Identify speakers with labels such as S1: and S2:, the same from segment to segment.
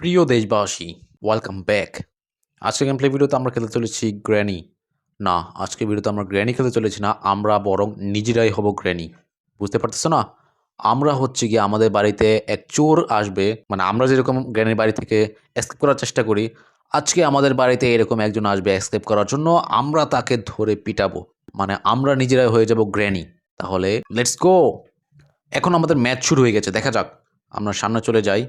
S1: প্রিয় দেশবাসী welcome back আজকে গেম প্লে ভিডিওতে আমরা খেলতে চলেছি গ্র্যানি না আজকে ভিডিওতে আমরা গ্র্যানি খেলতে চলেছি না, আমরা বরং নিজেরাই হব গ্র্যানি বুঝতে পারতেছো না? আমরা হচ্ছে গিয়ে আমাদের বাড়িতে এক চোর আসবে মানে আমরা যেরকম গ্র্যানির বাড়ি থেকে এসকেপ করার চেষ্টা করি, আজকে আমাদের বাড়িতে এরকম একজন আসবে এসকেপ করার জন্য, আমরা তাকে ধরে পিটাবো। মানে আমরা নিজেরাই হয়ে যাব গ্র্যানি তাহলে লেটস গো এখন আমাদের ম্যাচ শুরু হয়ে গেছে, দেখা যাক। আমরা সামনে চলে যাই।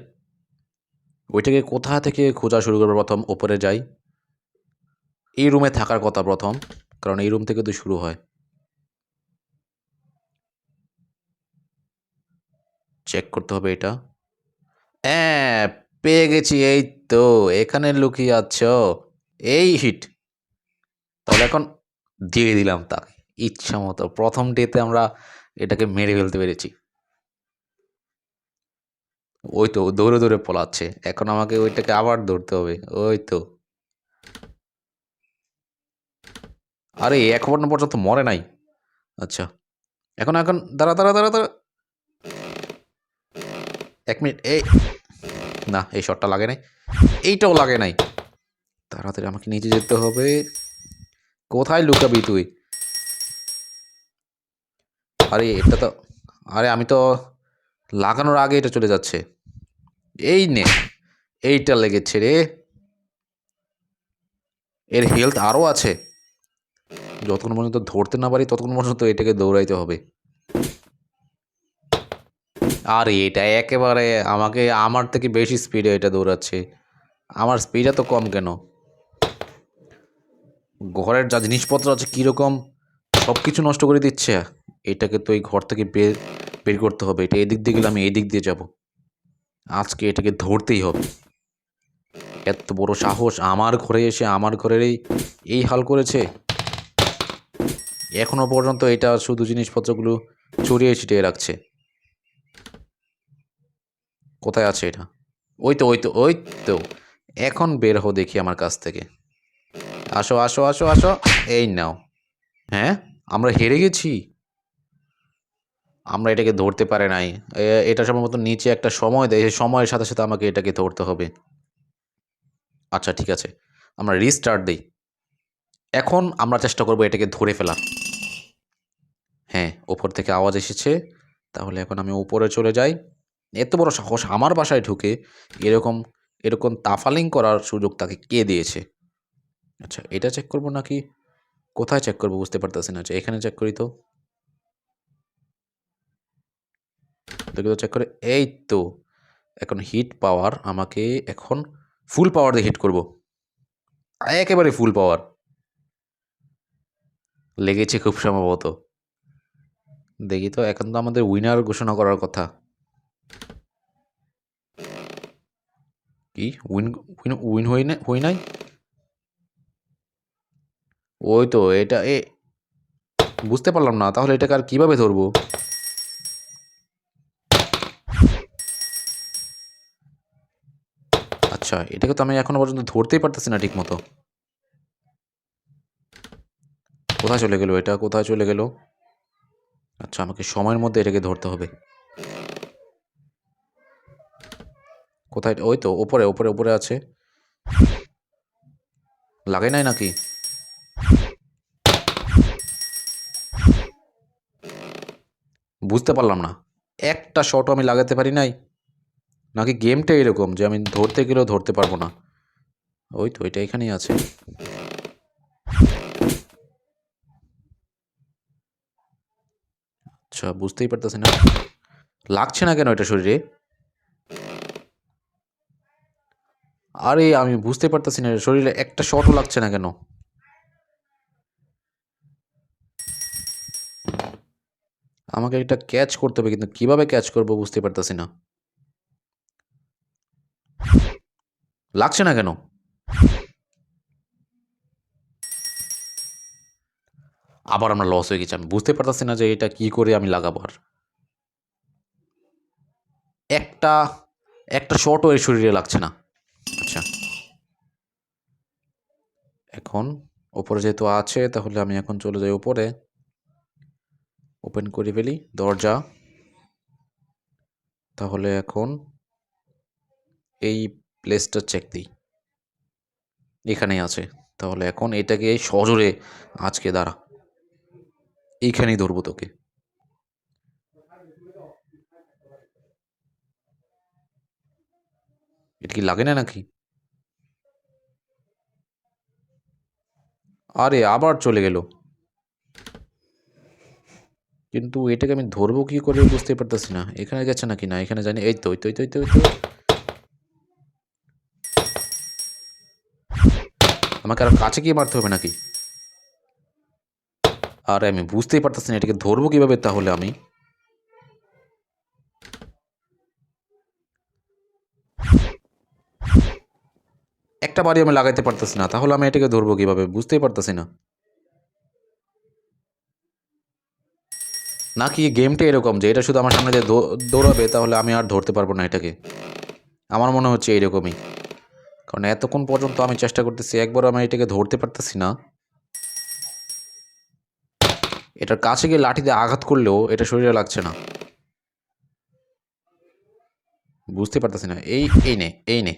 S1: ওইটাকে কোথা থেকে খোঁজা শুরু করব প্রথম? ওপরে যাই। এই রুমে থাকার কথা প্রথম, কারণ এই রুম থেকে তো শুরু হয়। চেক করতে হবে এটা। হ্যাঁ পেয়ে গেছি, এই তো, এখানে লুকিয়ে আছো। এই হিট তাহলে এখন দিয়ে দিলাম তাকে, ইচ্ছা মতো। প্রথম ডেতে আমরা এটাকে মেরে ফেলতে পেরেছি। ওই তো দৌড়ে দৌড়ে পলাচ্ছে। এখন আমাকে ওইটাকে আবার ধরতে হবে। ওই তো। আরে, এখনও পর্যন্ত মরে নাই। আচ্ছা। এখন এখন, দাঁড়া দাঁড়া দাঁড়া দাঁড়া। এক মিনিট, এই না, এই শটটা লাগে নাই। এইটাও লাগে নাই। তাড়াতাড়ি আমাকে নিচে যেতে হবে। কোথায় লুকাবি তুই? আরে, এটা তো, আরে, আমি তো লাগানোর আগে এটা চলে যাচ্ছে। এই নে, এইটা লেগেছে রে। এর হেলথ আরও আছে। যতক্ষণ পর্যন্ত ধরতে না পারি, ততক্ষণ পর্যন্ত এটাকে দৌড়াইতে হবে। আর, এটা একেবারে আমাকে, আমার থেকে বেশি স্পিডে এটা দৌড়াচ্ছে। আমার স্পিড এত কম কেন? ঘরের যা জিনিসপত্র আছে কীরকম সব কিছু নষ্ট করে দিচ্ছে। এটাকে তো এই ঘর থেকে বের বের করতে হবে, এটা এদিক দিয়ে গেলে আমি এদিক দিয়ে যাব। আজকে এটাকে ধরতেই হবে। এত বড় সাহস আমার ঘরে এসে আমার ঘরেরই এই হাল করেছে। এখনও পর্যন্ত এটা শুধু জিনিসপত্রগুলো ছড়িয়ে ছিটিয়ে রাখছে। কোথায় আছে এটা? ওই তো ওই তো ওই তো। এখন বের হো দেখি আমার কাছ থেকে। আসো আসো আসো আসো। এই নাও। হ্যাঁ? আমরা হেরে গেছি? আমরা এটাকে ধরতে পারে নাই। এটা সম্ভবত নিচে একটা সময় দেয় সেই সময়ের সাথে সাথে আমাকে এটাকে ধরতে হবে। আচ্ছা ঠিক আছে। আমরা রিস্টার্ট দিই। এখন আমরা চেষ্টা করব এটাকে ধরে ফেলার। হ্যাঁ ওপর থেকে আওয়াজ এসেছে। তাহলে এখন আমি উপরে চলে যাই। এত বড় সাহস আমার বাসায় ঢুকে এরকম এরকম তাফালিং করার সুযোগ তাকে কে দিয়েছে? আচ্ছা এটা চেক করব নাকি? কোথায় চেক করব বুঝতে পারতেছি না। আচ্ছা এখানে চেক করি তো। তো চেক করে, এই তো, এখন হিট পাওয়ার আমাকে এখন ফুল পাওয়ার দিয়ে হিট করব। একেবারে ফুল পাওয়ার লেগেছে খুব সম্ভবত। দেখি তো, এখন তো আমাদের উইনার ঘোষণা করার কথা। কি? উইন উইন উইন হই না, হই নাই? ওই তো, এটা এ, বুঝতে পারলাম না, তাহলে এটাকে আর কীভাবে ধরবো? আচ্ছা এটাকে তো আমি এখনও পর্যন্ত ধরতেই পারতেছি না ঠিক মতো কোথায় চলে গেল এটা? কোথায় চলে গেল? আচ্ছা আমাকে সময়ের মধ্যে এটাকে ধরতে হবে। কোথায়? ওই তো, ওপরে ওপরে ওপরে আছে। লাগাই নাই নাকি? বুঝতে পারলাম না। একটা শটও আমি লাগাতে পারি নাই। নাকি গেমটা এরকম যে আমি ধরতে গেলেও ধরতে পারব না? ওই তো, ওইটা এখানেই আছে। আচ্ছা বুঝতেই পারতেছি না। লাগছে না কেন এটা শরীরে? আরে, আমি বুঝতে পারতেছি না, শরীরে একটা শটও লাগছে না কেন? আমাকে এটা ক্যাচ করতে হবে, কিন্তু কীভাবে ক্যাচ করব বুঝতে পারতেছি না। লাগছে না কেন? আবার আমরা লস হয়ে গেছি। আমি বুঝতে পারতেছি না যে এটা কি করে আমি লাগাবো আর। একটা একটা শটও এর শরীরে লাগছে না। আচ্ছা। এখন ওপরে যেহেতু আছে, তাহলে আমি এখন চলে যাই ওপরে। ওপেন করে ফেলি, দরজা। তাহলে এখন এই প্লেসটা চেক দিই। এখানেই আছে। তাহলে এখন এটাকে সজোরে আজকে দাঁড়া। এইখানেই ধরবো তোকে। এটা কি লাগে না নাকি? আরে, আবার চলে গেল। কিন্তু এটাকে আমি ধরবো কি করে বুঝতে পারতেছি না। এখানে গেছে নাকি? না, এখানে জানি এই তো ওই তো ওই তো ওই তো ওই তো আমাকে আর কাছে গিয়ে মারতে হবে নাকি? আরে আমি বুঝতেই পারতেছি না, এটাকে ধরবো কীভাবে তাহলে আমি? একটা বাড়ি আমি লাগাইতে পারতেছি না, তাহলে আমি এটাকে ধরবো কীভাবে? বুঝতেই পারতেছি না। নাকি গেমটা এরকম যে এটা শুধু আমার সামনে দৌ- দৌড়াবে, তাহলে আমি আর ধরতে পারব না এটাকে? আমার মনে হচ্ছে এইরকমই। কারণ এতক্ষণ পর্যন্ত আমি চেষ্টা করতেছি একবার আমি এটাকে ধরতে পারতেছি না। এটার কাছে গিয়ে লাঠি দিয়ে আঘাত করলেও এটা শরীরে লাগছে না। বুঝতে পারতেছি না, এই এই নে এই নে।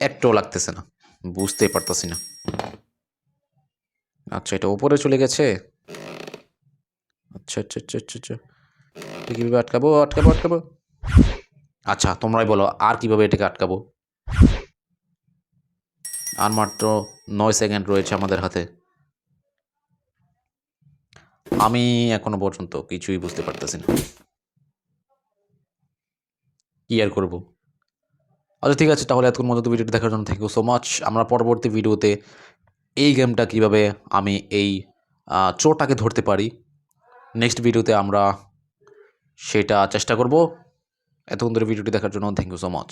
S1: একটাও লাগতেছে না বুঝতেই পারতেছি না। আচ্ছা এটা ওপরে চলে গেছে। আচ্ছা আচ্ছা আচ্ছা আচ্ছা আচ্ছা। কীভাবে আটকাবো? আটকাবো আটকাবো। আচ্ছা তোমরাই বলো, আর কীভাবে এটাকে আটকাবো? আর মাত্র নয় সেকেন্ড রয়েছে আমাদের হাতে। আমি এখনও পর্যন্ত কিছুই বুঝতে পারতেছি না। কি আর করব? আচ্ছা ঠিক আছে, তাহলে এতক্ষণ মতো ভিডিওটি দেখার জন্য থ্যাংক ইউ সো মাচ আমরা পরবর্তী ভিডিওতে এই গেমটা কীভাবে আমি এই চোরটাকে ধরতে পারি নেক্সট ভিডিওতে আমরা সেটা চেষ্টা করব। এতক্ষণ ধরে ভিডিওটি দেখার জন্য থ্যাংক ইউ সো মাচ